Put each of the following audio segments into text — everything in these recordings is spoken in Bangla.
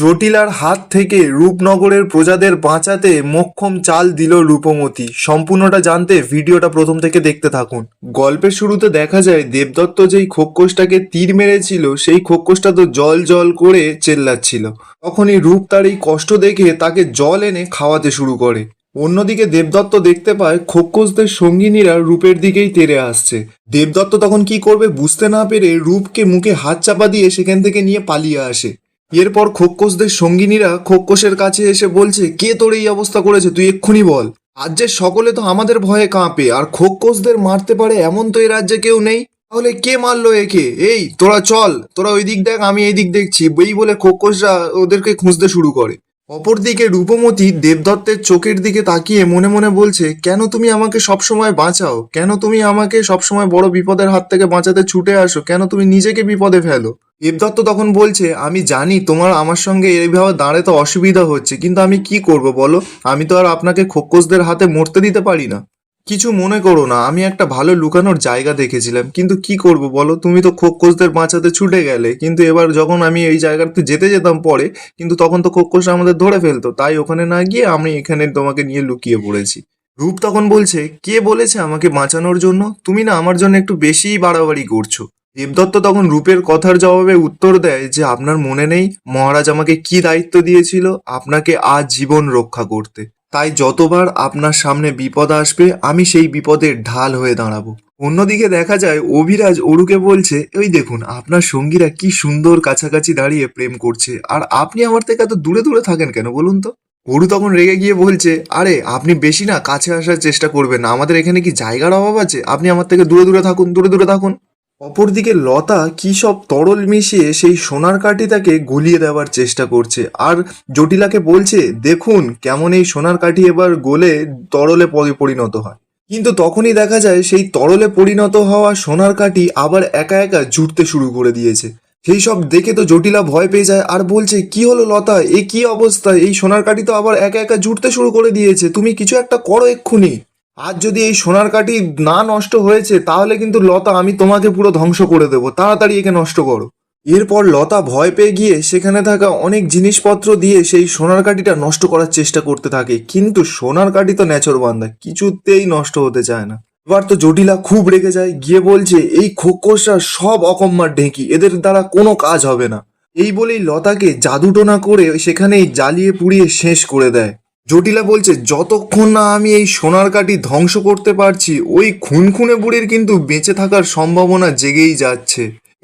জটিলার হাত থেকে রূপনগরের প্রজাদের বাঁচাতে মোক্ষম চাল দিল রূপমতি। সম্পূর্ণটা জানতে ভিডিওটা প্রথম থেকে দেখতে থাকুন। গল্পের শুরুতে দেখা যায়, দেবদত্ত যেই খোকোশটাকে তীর মেরেছিল, সেই খোকোশটা তো জল জল করে চেল্লাচ্ছিল। তখনই রূপ তার এই কষ্ট দেখে তাকে জল এনে খাওয়াতে শুরু করে। অন্যদিকে দেবদত্ত দেখতে পায় খোকোশদের সঙ্গিনীরা রূপের দিকেই তেরে আসছে। দেবদত্ত তখন কি করবে বুঝতে না পেরে রূপকে মুখে হাত চাপা দিয়ে সেখান থেকে নিয়ে পালিয়ে আসে। এরপর খোকোশদের সঙ্গিনীরা খোকোশের কাছে এসে বলছে, কে তোর এই অবস্থা করেছে? তুই এক্ষুনি বল। রাজ্যের সকলে তো আমাদের ভয়ে কাঁপে, আর খোকোশদের মারতে পারে এমন তো এই রাজ্যে কেউ নেই। তাহলে কে মারলো একে? এই, তোরা চল, তোরা ওই দিক দেখ, আমি এই দিক দেখছি। বই বলে খোকোশরা ওদেরকে খুঁজতে শুরু করে। অপরদিকে রূপমতি দেবদত্তের চোখের দিকে তাকিয়ে মনে মনে বলছে, কেন তুমি আমাকে সবসময় বাঁচাও? কেন তুমি আমাকে সবসময় বড় বিপদের হাত থেকে বাঁচাতে ছুটে আসো? কেন তুমি নিজেকে বিপদে ফেলো? দেবদত্ত তখন বলছে, আমি জানি তোমার আমার সঙ্গে এইভাবে দাঁড়াতে অসুবিধা হচ্ছে, কিন্তু আমি কি করব বলো? আমি তো আর আপনাকে খোকসদের হাতে মরতে দিতে পারি না। কিছু মনে করো না, আমি একটা ভালো লুকানোর জায়গা দেখেছিলাম, কিন্তু কি করব বলো? তুমি তো খোকসদের বাঁচাতে ছুটে গেলে, কিন্তু এবার যখন আমি এই জায়গাতে যেতে যেতাম পরে, কিন্তু তখন তো খোকস আমাদের ধরে ফেলতো, তাই ওখানে না গিয়ে আমি এখানে তোমাকে নিয়ে লুকিয়ে পড়েছি। রূপ তখন বলছে, কে বলেছে আমাকে বাঁচানোর জন্য? তুমি না আমার জন্য একটু বেশিই বাড়াবাড়ি করছ। দেবদত্ত তখন রূপের কথার জবাবে উত্তর দেয় যে, আপনার মনে নেই, মহারাজ আমাকে কি দায়িত্ব দিয়েছিল? আপনাকে আজ জীবন রক্ষা করতে। তাই যতবার আপনার সামনে বিপদ আসবে, আমি সেই বিপদের ঢাল হয়ে দাঁড়াবো। অন্যদিকে দেখা যায়, অভিরাজ অরুকে বলছে ওই দেখুন, আপনার সঙ্গীরা কি সুন্দর কাছাকাছি দাঁড়িয়ে প্রেম করছে। আর আপনি আমার থেকে এত দূরে দূরে থাকেন কেন বলুন তো? অরু তখন রেগে গিয়ে বলছে, আরে, আপনি বেশি না, কাছে আসার চেষ্টা করবেন না। আমাদের এখানে কি জায়গার অভাব আছে? আপনি আমার থেকে দূরে দূরে থাকুন, দূরে দূরে থাকুন। অপরদিকে লতা কি সব তরল মিশিয়ে সেই সোনার কাঠিটাকে গলিয়ে দেওয়ার চেষ্টা করছে। আর জটিলাকে বলছে, দেখুন কেমন এই সোনার কাঠি এবার গলে তরলে পরি- পরিণত হয়। কিন্তু তখনই দেখা যায় সেই তরলে পরিণত হওয়া সোনার কাঠি আবার একা একা জুটতে শুরু করে দিয়েছে। সেই সব দেখে তো জটিলা ভয় পেয়ে যায়, আর বলছে, কি হলো লতা? এ কি অবস্থা? এই সোনার কাঠি তো আবার একা একা জুটতে শুরু করে দিয়েছে। তুমি কিছু একটা করো এক্ষুনি। আজ যদি এই সোনার কাঠি না নষ্ট হয়েছে, তাহলে কিন্তু লতা আমি তোমাকে পুরো ধ্বংস করে দেবো। তাড়াতাড়ি একে নষ্ট করো। এরপর লতা ভয় পেয়ে গিয়ে সেখানে থাকা অনেক জিনিসপত্র দিয়ে সেই সোনার কাঠিটা নষ্ট করার চেষ্টা করতে থাকে। কিন্তু সোনার কাঠি তো নেচর বান্ধা কিছুতেই নষ্ট হতে চায় না। এবার তো জটিলা খুব রেগে যায়, গিয়ে বলছে, এই খোকসরা সব অকম্মার ঢেঁকি, এদের দ্বারা কোনো কাজ হবে না। এই বলেই লতাকে জাদুটোনা করে সেখানেই জ্বালিয়ে পুড়িয়ে শেষ করে দেয়। জটিলা বলছে, যতক্ষণ না আমি এই সোনার কাঠি ধ্বংস করতে পারছি, ওই খুনখুনে বুড়ির কিন্তু বেঁচে থাকার সম্ভাবনা জেগেই যাচ্ছে।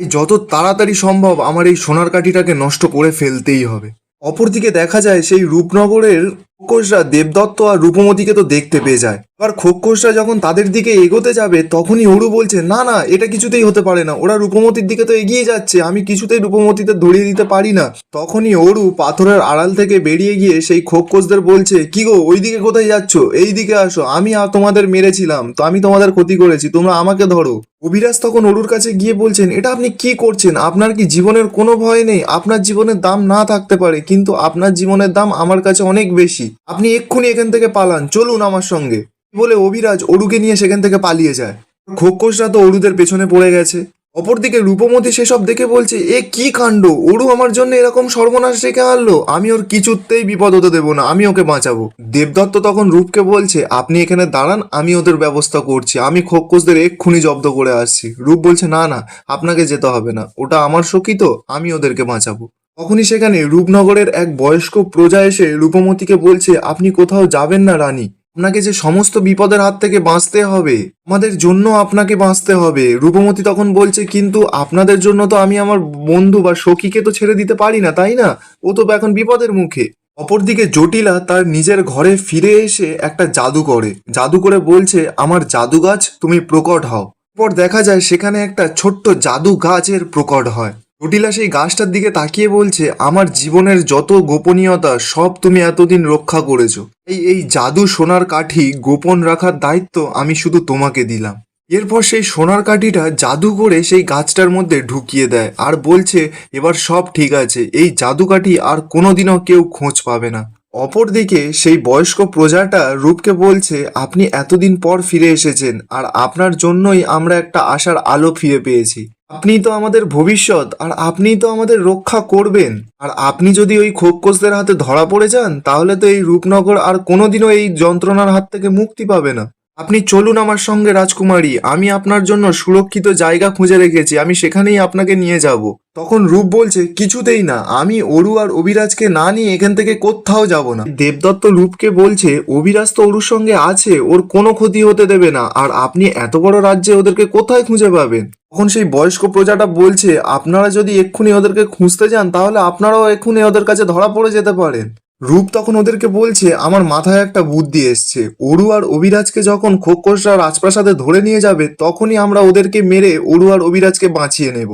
যত তাড়াতাড়ি সম্ভব আমার এই সোনার কাঠিটাকে নষ্ট করে ফেলতেই হবে। অপরদিকে দেখা যায়, সেই রূপনগরের খোকসরা দেবদত্ত আর রূপমতিকে তো দেখতে পেয়ে যায়। এবার খোকসরা যখন তাদের দিকে এগোতে যাবে, তখনই অরু বলছে, না না, এটা কিছুতেই হতে পারে না। ওরা রূপমতির দিকে তো এগিয়ে যাচ্ছে, আমি কিছুতেই রূপমতিতে ধরিয়ে দিতে পারি না। তখনই অরু পাথরের আড়াল থেকে বেরিয়ে গিয়ে সেই খোকসদের বলছে, কি গো ওই দিকে কোথায় যাচ্ছ? এই দিকে আসো, আমি আ- তোমাদের মেরেছিলাম, তো আমি তোমাদের ক্ষতি করেছি, তোমরা আমাকে ধরো। অভিরাজ তখন অরুর কাছে গিয়ে বলছেন, এটা আপনি কি করছেন? আপনার কি জীবনের কোনো ভয় নেই? আপনার জীবনের দাম না থাকতে পারে, কিন্তু আপনার জীবনের দাম আমার কাছে অনেক বেশি। আপনি এক্ষুনি এখান থেকে পালান, চলুন আমার সঙ্গে। বলে অভিরাজ অরুকে নিয়ে সেখান থেকে পালিয়ে যায়। খোকসরা তো অরুদের পেছনে পড়ে গেছে। অপরদিকে রূপমতি সেসব দেখে বলছে, এ কি কাণ্ড? অরু আমার জন্য এরকম সর্বনাশ রেখে আনলো। আমি ওর কিছুতেই বিপদ হতে দেবো না, আমি ওকে বাঁচাবো। দেবদত্ত তখন রূপকে বলছে, আপনি এখানে দাঁড়ান, আমি ওদের ব্যবস্থা করছি। আমি খোকসদের এক্ষুনি জব্দ করে আসছি। রূপ বলছে, না না, আপনাকে যেতে হবে না। ওটা আমার সখী তো, আমি ওদেরকে বাঁচাবো। তখনই সেখানে রূপনগরের এক বয়স্ক প্রজা এসে রূপমতিকে বলছে, আপনি কোথাও যাবেন না, রানী। আপনাকে যে সমস্ত বিপদের হাত থেকে বাঁচতে হবে, আমাদের জন্য আপনাকে বাঁচতে হবে। রূপমতি তখন বলছে, কিন্তু আপনাদের জন্য তো আমি আমার বন্ধু বা সখীকে তো ছেড়ে দিতে পারি না, তাই না? ও তো এখন বিপদের মুখে। অপরদিকে জটিলা তার নিজের ঘরে ফিরে এসে একটা জাদু করে। জাদু করে বলছে, আমার জাদু গাছ তুমি প্রকট হও। পর দেখা যায়, সেখানে একটা ছোট্ট জাদু গাছের প্রকট হয়। জটিলা সেই গাছটার দিকে তাকিয়ে বলছে, আমার জীবনের যত গোপনীয়তা, সব তুমি এতদিন রক্ষা করেছ। এই এই জাদু সোনার কাঠি গোপন রাখার দায়িত্ব আমি শুধু তোমাকে দিলাম। এরপর সেই সোনার কাঠিটা জাদু করে সেই গাছটার মধ্যে ঢুকিয়ে দেয় আর বলছে, এবার সব ঠিক আছে, এই জাদু কাঠি আর কোনোদিনও কেউ খোঁজ পাবে না। অপরদিকে সেই বয়স্ক প্রজাটা রূপকে বলছে, আপনি এতদিন পর ফিরে এসেছেন আর আপনার জন্যই আমরা একটা আশার আলো ফিরে পেয়েছি। আপনিই তো আমাদের ভবিষ্যৎ, আর আপনি তো আমাদের রক্ষা করবেন। আর আপনি যদি ওই খোকসদের হাতে ধরা পড়ে যান, তাহলে তো এই রূপনগর আর কোনোদিনও এই যন্ত্রণার হাত থেকে মুক্তি পাবে না। আপনি চলুন আমার সঙ্গে রাজকুমারী, আমি আপনার জন্য সুরক্ষিত জায়গা খুঁজে রেখেছি, আমি সেখানেই আপনাকে নিয়ে যাব। তখন রূপ বলছে, কিছুতেই না, আমি অরু আর অভিরাজকে না নিয়ে এখান থেকে কোথাও যাব না। দেবদত্ত রূপকে বলছে, অভিরাজ তো অরুর সঙ্গে আছে, ওর কোনো ক্ষতি হতে দেবে না, আর আপনি এত বড় রাজ্যে ওদেরকে কোথায় খুঁজে পাবেন? তখন সেই বয়স্ক প্রজাটা বলছে, আপনারা যদি এক্ষুনি ওদেরকে খুঁজতে যান, তাহলে আপনারাও এক্ষুনি ওদের কাছে ধরা পড়ে যেতে পারেন। রূপ তখন ওদেরকে বলছে, আমার মাথায় একটা বুদ্ধি এসছে। অরু আর অভিরাজকে যখন খোকসরা রাজপ্রাসাদে ধরে নিয়ে যাবে, তখনই আমরা ওদেরকে মেরে অরু আর অভিরাজকে বাঁচিয়ে নেব।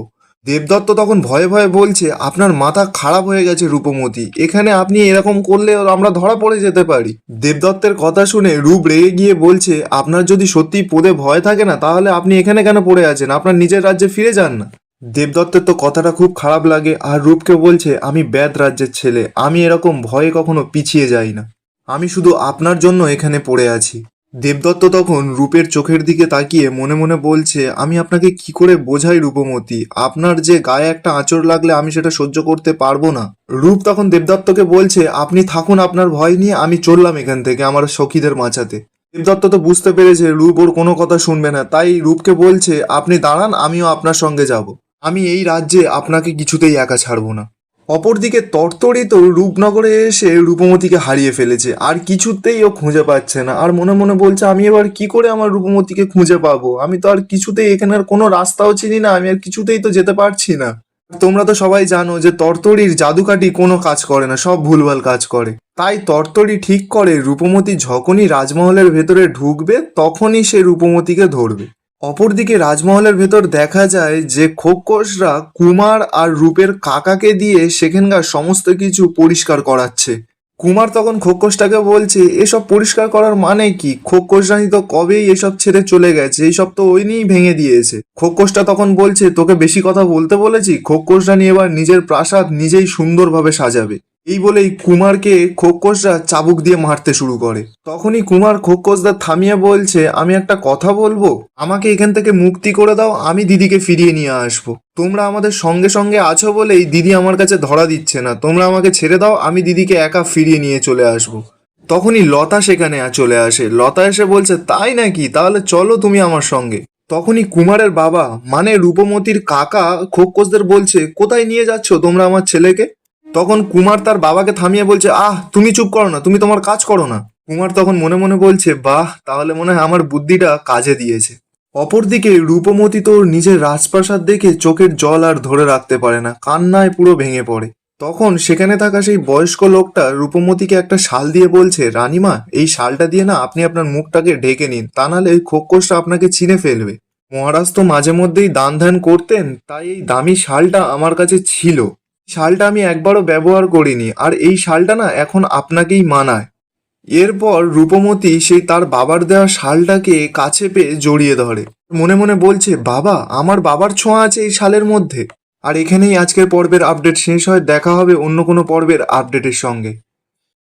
দেবদত্ত তখন ভয়ে ভয়ে বলছে, আপনার মাথা খারাপ হয়ে গেছে, রূপমতি। এখানে আপনি এরকম করলে আমরা ধরা পড়ে যেতে পারি। দেবদত্তের কথা শুনে রূপ রেগে গিয়ে বলছে, আপনার যদি সত্যি পদে ভয় থাকে না, তাহলে আপনি এখানে কেন পড়ে আছেন? আপনার নিজের রাজ্যে ফিরে যান না। দেবদত্তের তো কথাটা খুব খারাপ লাগে আর রূপকে বলছে, আমি ব্যাদ রাজ্যের ছেলে, আমি এরকম ভয়ে কখনো পিছিয়ে যাই না। আমি শুধু আপনার জন্য এখানে পড়ে আছি। দেবদত্ত তখন রূপের চোখের দিকে তাকিয়ে মনে মনে বলছে, আমি আপনাকে কি করে বোঝাই রূপমতি? আপনার যে গায়ে একটা আঁচড় লাগলে আমি সেটা সহ্য করতে পারব না। রূপ তখন দেবদত্তকে বলছে, আপনি থাকুন আপনার ভয় নিয়ে, আমি চললাম এখান থেকে আমার সখীদের মাচাতে দেবদত্ত তো বুঝতে পেরেছে, রূপ ওর কোনো কথা শুনবে না, তাই রূপকে বলছে, আপনি দাঁড়ান, আমিও আপনার সঙ্গে যাব। আমি এই রাজ্যে আপনাকে কিছুতেই একা ছাড়বো না। অপরদিকে তরতরি তো রূপনগরে এসে রূপমতিকে হারিয়ে ফেলেছে। আর কিছুতেই ও খুঁজে পাচ্ছে না। আর মনে মনে বলছে, আমি এবার কি করে আমার রূপমতিকে খুঁজে পাবো? আমি তো আর কিছুতেই এখানের কোনো রাস্তাও চিনি না। আমি আর কিছুতেই তো যেতে পারছি না। তোমরা তো সবাই জানো যে তরতরির জাদুকাঠি কোনো কাজ করে না, সব ভুলভাল কাজ করে। তাই তরতরি ঠিক করে রূপমতি যখনই রাজমহলের ভেতরে ঢুকবে, তখনই সে রূপমতিকে ধরবে। অপরদিকে রাজমহলের ভেতর দেখা যায় যে খোকসরা কুমার আর রূপের কাকাকে দিয়ে সেখানকার সমস্ত কিছু পরিষ্কার করাচ্ছে। কুমার তখন খোকসটাকে বলছে, এসব পরিষ্কার করার মানে কি? খোকস তো কবেই এসব ছেড়ে চলে গেছে? এইসব তো ওই নিয়েই ভেঙে দিয়েছে। খোকসটা তখন বলছে, তোকে বেশি কথা বলতে বলেছি? খোকস এবার নিজের প্রাসাদ নিজেই সুন্দরভাবে সাজাবে। এই বলেই কুমারকে খোকসরা চাবুক দিয়ে মারতে শুরু করে। তখনই কুমার খোকসদের থামিয়ে বলছে, আমি একটা কথা বলব? আমাকে এখান থেকে মুক্তি করে দাও, আমি দিদিকে ফিরিয়ে নিয়ে আসব। তোমরা আমাদের সঙ্গে সঙ্গে আছো বলেই দিদি আমার কাছে ধরা দিচ্ছে না। তোমরা আমাকে ছেড়ে দাও, আমি দিদিকে একা ফিরিয়ে নিয়ে চলে আসব। তখনই লতা সেখানে চলে আসে। লতা এসে বলছে, তাই নাকি? তাহলে চলো তুমি আমার সঙ্গে। তখনই কুমারের বাবা মানে রূপমতির কাকা খোকসদের বলছে, কোথায় নিয়ে যাচ্ছ তোমরা আমার ছেলেকে? তখন কুমার তার বাবাকে থামিয়ে বলছে, আহ, তুমি চুপ করো না, তুমি তোমার কাজ করো না। কুমার তখন মনে মনে বলছে, বাহ, তাহলে মনে হয় আমার বুদ্ধিটা কাজে দিয়েছে। অপরদিকে রূপমতি তো ওর নিজের রাজপ্রাসাদ দেখে চোখের জল আর ধরে রাখতে পারে না, কান্নায় পুরো ভেঙে পড়ে। তখন সেখানে থাকা সেই বয়স্ক লোকটা রূপমতিকে একটা শাল দিয়ে বলছে, রানীমা, এই শালটা দিয়ে না আপনি আপনার মুখটাকে ঢেকে নিন, তা নাহলে ওই খোকসটা আপনাকে চিনে ফেলবে। মহারাজ তো মাঝে মধ্যেই দান ধ্যান করতেন, তাই এই দামি শালটা আমার কাছে ছিল। শালটা আমি একবারও ব্যবহার করিনি, আর এই শালটা না এখন আপনাকেই মানায়। এরপর রূপমতি সেই তার বাবার দেওয়া শালটাকে কাছে পেয়ে জড়িয়ে ধরে। মনে মনে বলছে, বাবা, আমার বাবার ছোঁয়া আছে এই শালের মধ্যে। আর এখানেই আজকের পর্বের আপডেট শেষ হয়, দেখা হবে অন্য কোনো পর্বের আপডেটের সঙ্গে।